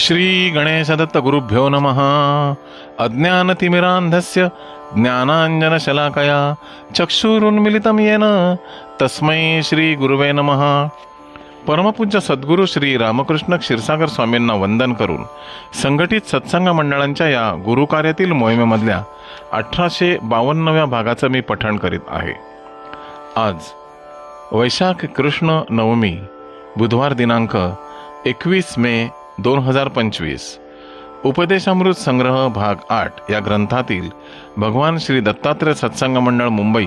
श्री गणेशदत्त गुरुभ्यो नमः। अज्ञानतिमिरान्धस्य ज्ञानाञ्जनशलाकया चक्षुरुन्मिलितं येन तस्मै श्री गुरुवे नमः। परमपूज्य सद्गुरू श्री रामकृष्ण क्षीरसागर स्वामींना वंदन करून संघटित सत्संग मंडळांच्या या गुरुकार्यातील मोहिमेमधल्या अठराशे बावन्नव्या भागाचं मी पठण करीत आहे. आज वैशाख कृष्ण नवमी बुधवार दिनांक एकवीस मे दोन हजार पंचवीस. उपदेशामृत संग्रह भाग आठ या ग्रंथातील भगवान श्री दत्तात्रय सत्संग मंडळ मुंबई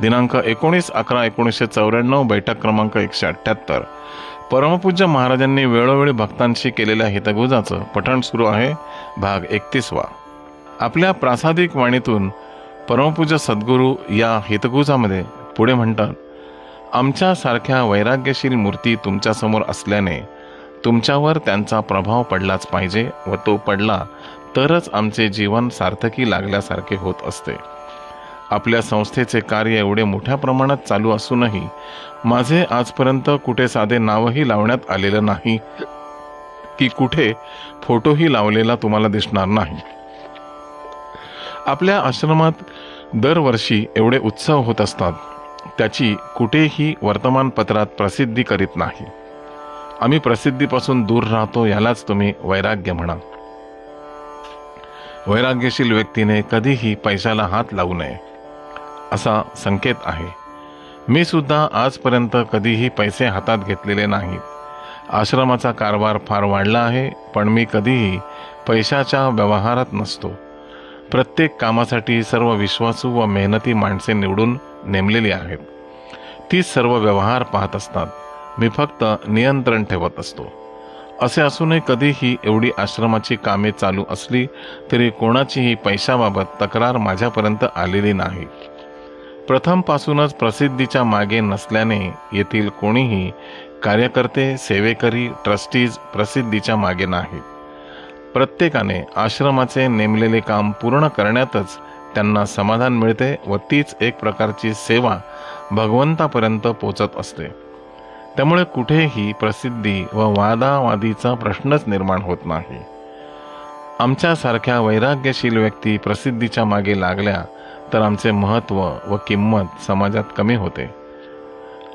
दिनांक एकोणीस अकरा एकोणीसशे चौऱ्याण्णव बैठक क्रमांक एकशे अठ्ठ्याहत्तर परमपूज्य महाराजांनी वेळोवेळी भक्तांशी केलेल्या हितगुजाचं पठण सुरू आहे भाग एकतीसवा. आपल्या प्रासादिक वाणीतून परमपूज्य सद्गुरू या हितगुजामध्ये पुढे म्हणतात आमच्यासारख्या वैराग्यशील मूर्ती तुमच्यासमोर असल्याने तुमच्यावर त्यांचा प्रभाव पडलाच पाहिजे व तो पडला तरच आमचे जीवन सार्थकी लागल्यासारखे होत असते. आपल्या संस्थेचे कार्य एवढे मोठ्या प्रमाणात चालू असूनही माझे आजपर्यंत कुठे साधे नावही लावण्यात आलेलं नाही की कुठे फोटोही लावलेला तुम्हाला दिसणार नाही. आपल्या आश्रमात दरवर्षी एवढे उत्सव होत असतात. त्याची कुठेही वर्तमानपत्रात प्रसिद्धी करीत नाही. आम्ही प्रसिद्धीपासून दूर राहतो यालाच तुम्ही वैराग्य म्हणा वैराग्यशील व्यक्तीने कधीही पैशाला हात लावू नये असा संकेत आहे. मी सुद्धा आजपर्यंत कधीही पैसे हातात घेतलेले नाहीत. आश्रमाचा कारभार फार वाढला आहे पण मी कधीही पैशाच्या व्यवहारात नसतो. प्रत्येक कामासाठी सर्व विश्वासू व मेहनती माणसे निवडून नेमलेली आहेत. तीच सर्व व्यवहार पाहत असतात. मी फक्त नियंत्रण ठेवत असतो. असे असूनही कधीही एवढी आश्रमाची कामे चालू असली तरी कोणाचीही पैशाबाबत तक्रार माझ्यापर्यंत आलेली नाही. प्रथमपासूनच प्रसिद्धीच्या मागे नसल्याने येथील कोणीही कार्यकर्ते सेवेकरी ट्रस्टीज प्रसिद्धीच्या मागे नाहीत प्रत्येकाने आश्रमाचे नेमलेले काम पूर्ण करण्यातच त्यांना समाधान मिळते व तीच एक प्रकारची सेवा भगवंतापर्यंत पोचत असते. त्यामुळे कुठेही प्रसिद्धी व वादावादीचा प्रश्नच निर्माण होत नाही. आमच्यासारख्या वैराग्यशील व्यक्ती प्रसिद्धीच्या मागे लागल्या तर आमचे महत्त्व व किंमत समाजात कमी होते.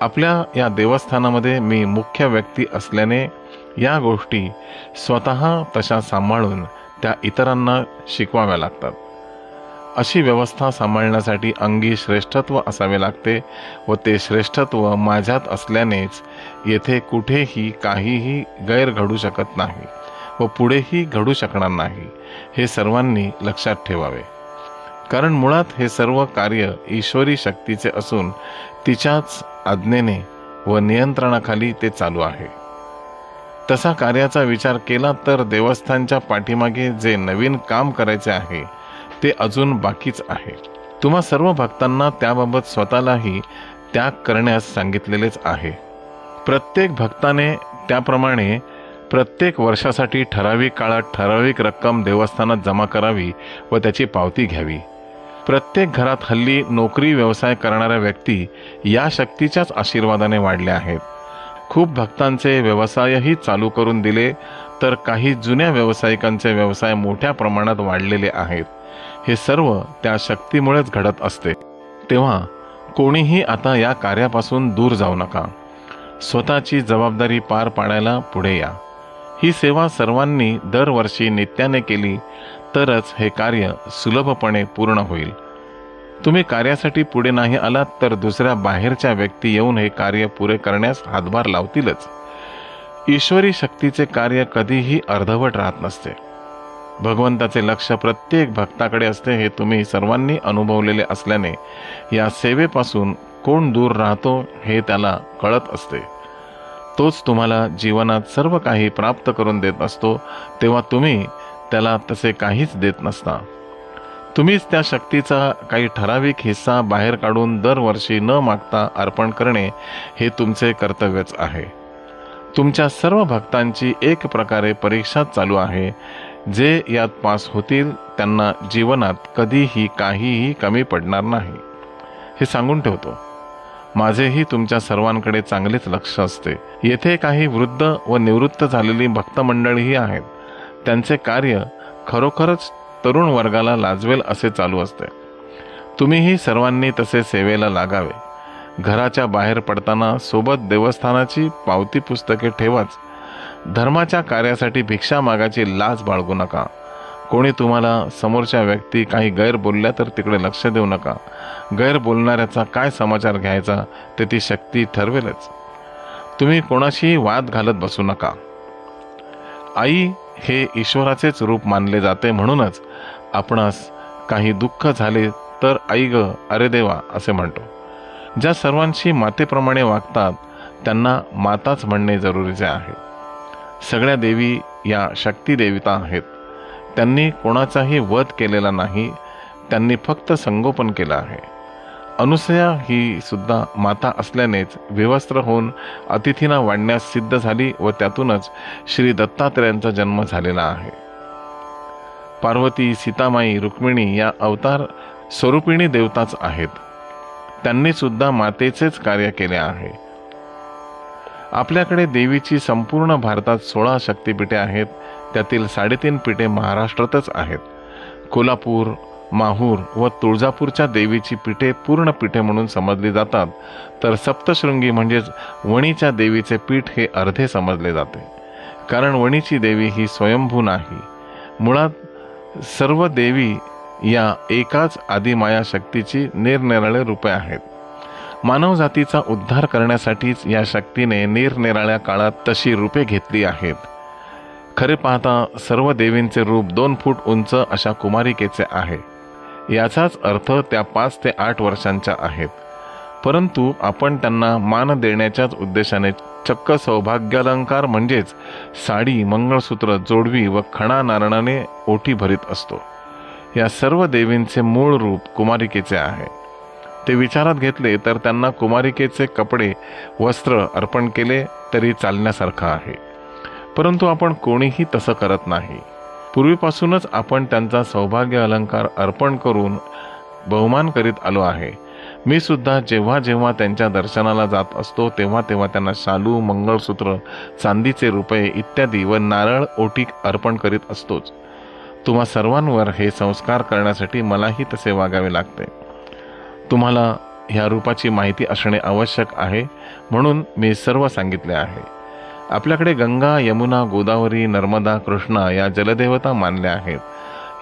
आपल्या या देवस्थानामध्ये मी मुख्य व्यक्ती असल्याने या गोष्टी स्वतः तशा सांभाळून त्या इतरांना शिकवाव्या लागतात. अशी व्यवस्था सांभाळण्यासाठी अंगी श्रेष्ठत्व असावे लागते व ते श्रेष्ठत्व माझ्यात असल्यानेच येथे कुठेही काहीही गैर घडू शकत नाही व पुढेही घडू शकणार नाही हे सर्वांनी लक्षात ठेवावे. कारण मुळात हे सर्व कार्य ईश्वरी शक्तीचे असून तिच्याच आज्ञेने व नियंत्रणाखाली ते चालू आहे. तसा कार्याचा विचार केला तर देवस्थानच्या पाठीमागे जे नवीन काम करायचे आहे ते अजून बाकीच आहे. तुम्हा सर्व भक्तांना त्याबाबत स्वतःलाही त्याग करण्यास सांगितलेलेच आहे. प्रत्येक भक्ताने त्याप्रमाणे प्रत्येक वर्षासाठी ठराविक काळात ठराविक रक्कम देवस्थानात जमा करावी व त्याची पावती घ्यावी. प्रत्येक घरात हल्ली नोकरी व्यवसाय करणाऱ्या व्यक्ती या शक्तीच्याच आशीर्वादाने वाढल्या आहेत. खूप भक्तांचे व्यवसायही चालू करून दिले तर काही जुन्या व्यावसायिकांचे व्यवसाय मोठ्या प्रमाणात वाढलेले आहेत. हे सर्व त्या शक्तीमुळेच घडत असते. तेव्हा कोणीही आता या कार्यापासून दूर जाऊ नका. स्वतःची जबाबदारी पार पाडायला पुढे या. ही सेवा सर्वांनी दरवर्षी नित्याने केली तरच हे कार्य सुलभपणे पूर्ण होईल. तुम्ही कार्यासाठी पुढे नाही आलात तर दुसऱ्या बाहेरच्या व्यक्ती येऊन हे कार्य पुरे करण्यास हातभार लावतीलच. ईश्वरी शक्तीचे कार्य कधीही अर्धवट राहत नसते. भगवंताचे लक्ष प्रत्येक भक्ताकडे असते हे तुम्ही सर्वांनी अनुभवलेले असल्याने या सेवेपासून कोण दूर राहतो हे त्याला कळत असते. तोच तुम्हाला जीवनात सर्व काही प्राप्त करून देत असतो तेव्हा तुम्ही त्याला तसे काहीच देत नसता. तुम्हीच त्या शक्तीचा काही ठराविक हिस्सा बाहेर काढून दरवर्षी न मागता अर्पण करणे हे तुमचे कर्तव्यच आहे. तुमच्या सर्व भक्तांची एक प्रकारे परीक्षा चालू आहे. जे यात पास होतील त्यांना जीवनात कधीही काहीही कमी पडणार नाही. हे सांगून ठेवतो. माझेही तुमच्या सर्वांकडे चांगलेच लक्ष असते. येथे काही वृद्ध व निवृत्त झालेली भक्तमंडळीही आहेत. त्यांचे कार्य खरोखरच तरुण वर्गाला लाजवेल असे चालू असते. तुम्हीही सर्वांनी तसे सेवेला लागावे. घराच्या बाहेर पडताना सोबत देवस्थानाची पावती पुस्तके ठेवाच. धर्माच्या कार्यासाठी भिक्षा मागाची लाज बाळगू नका. कोणी तुम्हाला समोरच्या व्यक्ती काही गैर बोलल्या तर तिकडे लक्ष देऊ नका. गैर बोलणाऱ्याचा काय समाचार घ्यायचा ते ती शक्ती ठरवेलच. तुम्ही कोणाशीही वाद घालत बसू नका. आई हे ईश्वराचेच रूप मानले जाते म्हणूनच आपणास काही दुःख झाले तर आई ग अरे देवा असे म्हणतो. ज्या सर्वांशी मातेप्रमाणे वागतात त्यांना माताच म्हणणे जरुरीचे आहे. सगळ्या देवी या शक्ती देवता आहेत. त्यांनी कोणाचाही वध केलेला नाही त्यांनी फक्त संगोपन केलं आहे. अनुसया ही सुद्धा माता असल्यानेच विवस्त्र होऊन अतिथींना वाढण्यास सिद्ध झाली व त्यातूनच श्री दत्तात्रेयांचा जन्म झालेला आहे. पार्वती सीतामाई रुक्मिणी या अवतार स्वरूपिणी देवताच आहेत. त्यांनी सुद्धा मातेचेच कार्य केले आहे. आपल्याकडे देवीची संपूर्ण भारतात सोळा शक्तिपीठे आहेत त्यातील साडेतीन पीठे महाराष्ट्रातच आहेत. कोल्हापूर माहूर व तुळजापूरच्या देवीची पीठे पूर्ण पीठे म्हणून समजली जातात तर सप्तशृंगी म्हणजेच वणीच्या देवीचे पीठ हे अर्धे समजले जाते. कारण वणीची देवी ही स्वयंभू नाही. मुळात सर्व देवी या एकाच आदिमाया शक्तीची निरनिराळे रूपे आहेत. मानवजातीचा उद्धार करण्यासाठीच या शक्तीने निरनिराळ्या काळात तशी रूपे घेतली आहेत. खरे पाहता सर्व देवींचे रूप दोन फूट उंच अशा कुमारिकेचे आहे. याचाच अर्थ त्या पाच ते आठ वर्षांच्या आहेत. परंतु आपण त्यांना मान देण्याच्याच उद्देशाने चक्क सौभाग्यालंकार म्हणजेच साडी मंगळसूत्र जोडवी व खणा नारणाने ओठी भरीत असतो. या सर्व देवींचे मूळ रूप कुमारिकेचे आहे. ते विचारात घेतले तर त्यांना कुमारिकेचे कपडे वस्त्र अर्पण केले तरी चालण्यासारखं आहे. परंतु आपण कोणीही तसं करत नाही. पूर्वीपासूनच आपण त्यांचा सौभाग्य अलंकार अर्पण करून बहुमान करीत आलो आहे. मी सुद्धा जेव्हा जेव्हा त्यांच्या दर्शनाला जात असतो तेव्हा तेव्हा त्यांना शालू मंगळसूत्र चांदीचे रुपये इत्यादी व नारळ ओटी अर्पण करीत असतोच. तुम्हा सर्वांवर हे संस्कार करण्यासाठी मलाही तसे वागावे लागते. तुम्हाला ह्या रूपाची माहिती असणे आवश्यक आहे म्हणून मी सर्व सांगितले आहे. आपल्याकडे गंगा यमुना गोदावरी नर्मदा कृष्णा या जलदेवता मानल्या आहेत.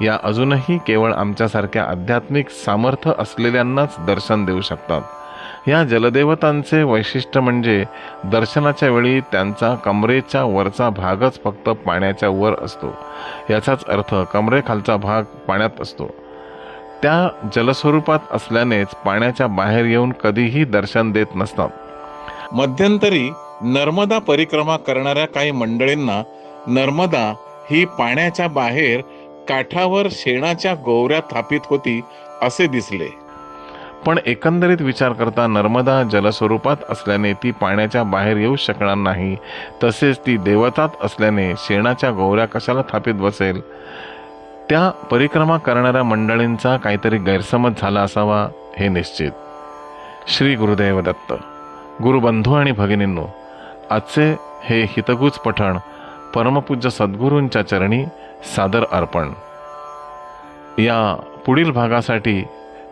या अजूनही केवळ आमच्यासारख्या आध्यात्मिक सामर्थ्य असलेल्यांनाच दर्शन देऊ शकतात. या जलदेवतांचे वैशिष्ट्य म्हणजे दर्शनाच्या वेळी त्यांचा कमरेच्या वरचा भागच फक्त पाण्याच्या वर असतो. याचाच अर्थ कमरेखालचा भाग पाण्यात असतो. त्या जलस्वरूपात असल्यानेच पाण्याच्या बाहेर येऊन कधीही दर्शन देत नसतात. मध्यंतरी नर्मदा परिक्रमा करणाऱ्या काही मंडळींना नर्मदा ही पाण्याच्या बाहेर काठावर शेणाच्या गोवऱ्या थापित होती असे दिसले. पण एकंदरीत विचार करता नर्मदा जलस्वरूपात असल्याने ती पाण्याच्या बाहेर येऊ शकणार नाही. तसेच ती देवतात असल्याने शेणाच्या गोवऱ्या कशाला थापित बसेल? त्या परिक्रमा करणाऱ्या मंडळींचा काहीतरी गैरसमज झाला असावा हे निश्चित. श्री गुरुदेव दत्त. गुरुबंधू आणि भगिनींनो आजचे हे हितगुज पठण परमपूज्य सद्गुरूंच्या चरणी सादर अर्पण. या पुढील भागासाठी